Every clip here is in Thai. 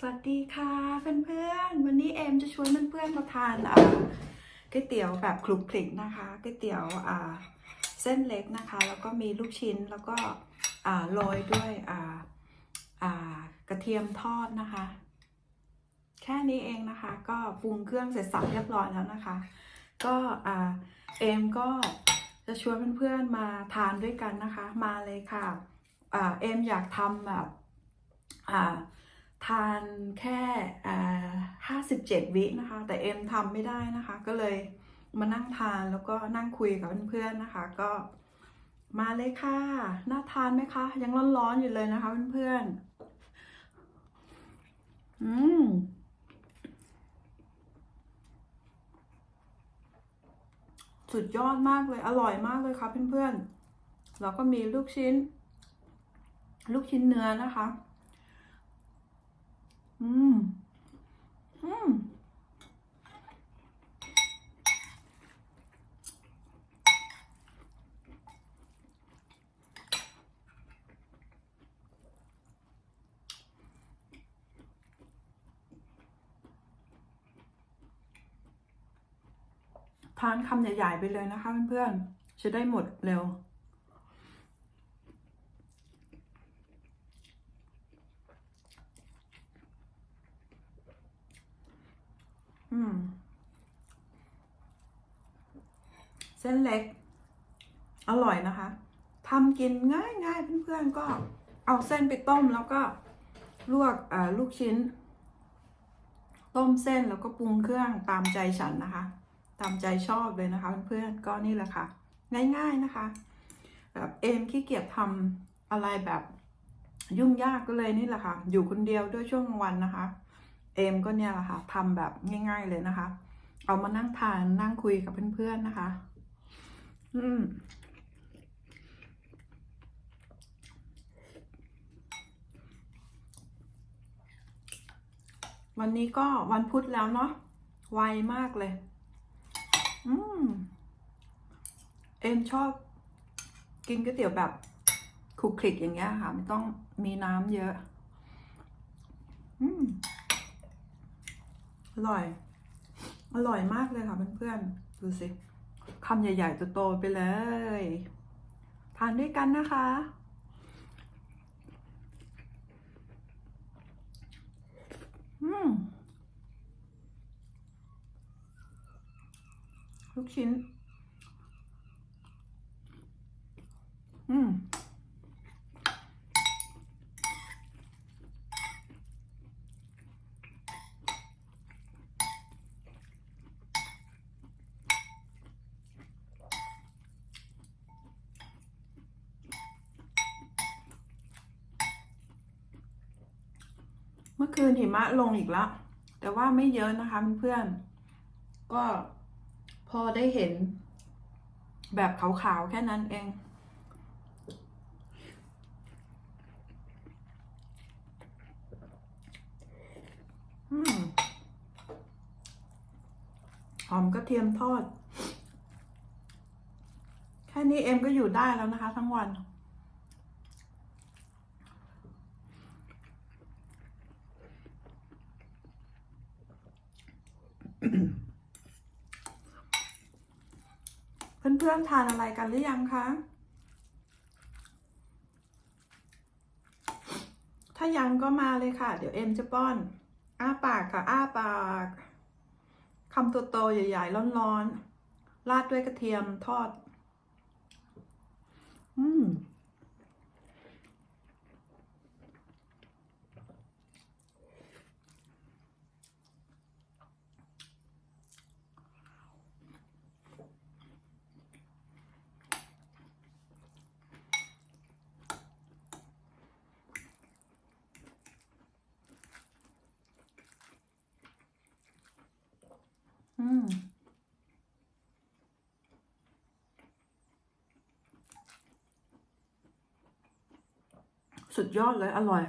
สวัสดีค่ะเพื่อนๆวันนี้เอมจะชวนเพื่อนๆมาทานก๋วยเตี๋ยวแบบคลุกคลิกนะคะก๋วยเตี๋ยวเส้นเล็กนะคะ แล้วก็มีลูกชิ้นแล้วก็โรยด้วยกระเทียมทอดนะคะ แค่นี้เองนะคะก็ปรุงเครื่องเสร็จสับเรียบร้อยแล้วนะคะ ก็เอมก็จะชวนเพื่อนๆมาทานด้วยกันนะคะ มาเลยค่ะเอมอยากทำแบบอ่า ทานแค่ห้าสิบเจ็ดวินะคะ แต่เอ็มทำไม่ได้นะคะ ก็เลยมานั่งทานแล้วก็นั่งคุยกับเพื่อนๆนะคะ ก็มาเลยค่ะ น่าทานไหมคะ ยังร้อนๆอยู่เลยนะคะเพื่อนๆ อืมสุดยอดมากเลย อร่อยมากเลยค่ะเพื่อนๆ แล้วก็มีลูกชิ้น ลูกชิ้นเนื้อนะคะ อืม อืม ทานคำใหญ่ๆไปเลยนะคะเพื่อนๆ จะได้หมดเร็ว อืม เส้นเล็ก อร่อยนะคะทำกินง่ายๆเพื่อนๆก็เอาเส้นไปต้มแล้วก็ลวกลูกชิ้น ต้มเส้นแล้วก็ปรุงเครื่องตามใจฉันนะคะ ตามใจชอบเลยนะคะเพื่อนๆก็นี่แหละค่ะ ง่ายๆนะคะ แบบเอมขี้เกียจทำอะไรแบบยุ่งยากก็เลยนี่แหละค่ะ อยู่คนเดียวด้วยช่วงกลางวันนะคะ เอมก็เนี่ยแหละค่ะทำแบบง่าย ๆเลยนะคะ เอามานั่งทานนั่งคุยกับเพื่อนๆนะคะ อืมวันนี้ก็วันพุธแล้วเนาะไวมากเลย อืม เอ็มชอบกินก๋วยเตี๋ยวแบบคลุกคลิกอย่างเงี้ยค่ะไม่ต้องมีน้ำเยอะ อืมอร่อย อร่อยมากเลยค่ะเพื่อนๆ ดูสิคำใหญ่ๆโตไปเลย ทานด้วยกันนะคะ อืม ลูกชิ้น อืมเมื่อคืนหิมะลงอีกแล้ว แต่ว่าไม่เยอะนะคะเพื่อนๆก็พอได้เห็นแบบขาวๆแค่นั้นเอง อืม หอมกระเทียมทอด แค่นี้เอ็มก็อยู่ได้แล้วนะคะ ทั้งวัน เพื่อนๆทานอะไรกันหรือยังคะถ้ายังก็มาเลยค่ะ เดี๋ยวเอ็มจะป้อน อ้าปากค่ะ อ้าปาก คำโตๆใหญ่ ๆ ร้อนๆ ราดด้วยกระเทียมทอด อืม อืมสุดยอดเลยอร่อย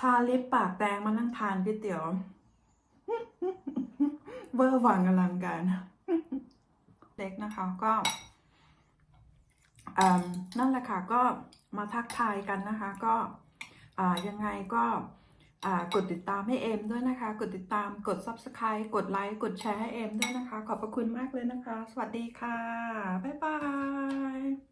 ทาลิปปากแดงมานั่งทานก๋วยเตี๋ยว เวอร์วังอลังการล็กนะคะก็ นั่นแหละค่ะก็มาทักทายกันนะคะ ก็ยังไงก็กดติดตามให้เอมด้วยนะคะ กดติดตามกด subscribe กดไลค์กดแชร์ให้เอมด้วยนะคะ ขอบพระคุณมากเลยนะคะ สวัสดีค่ะ บ๊ายบาย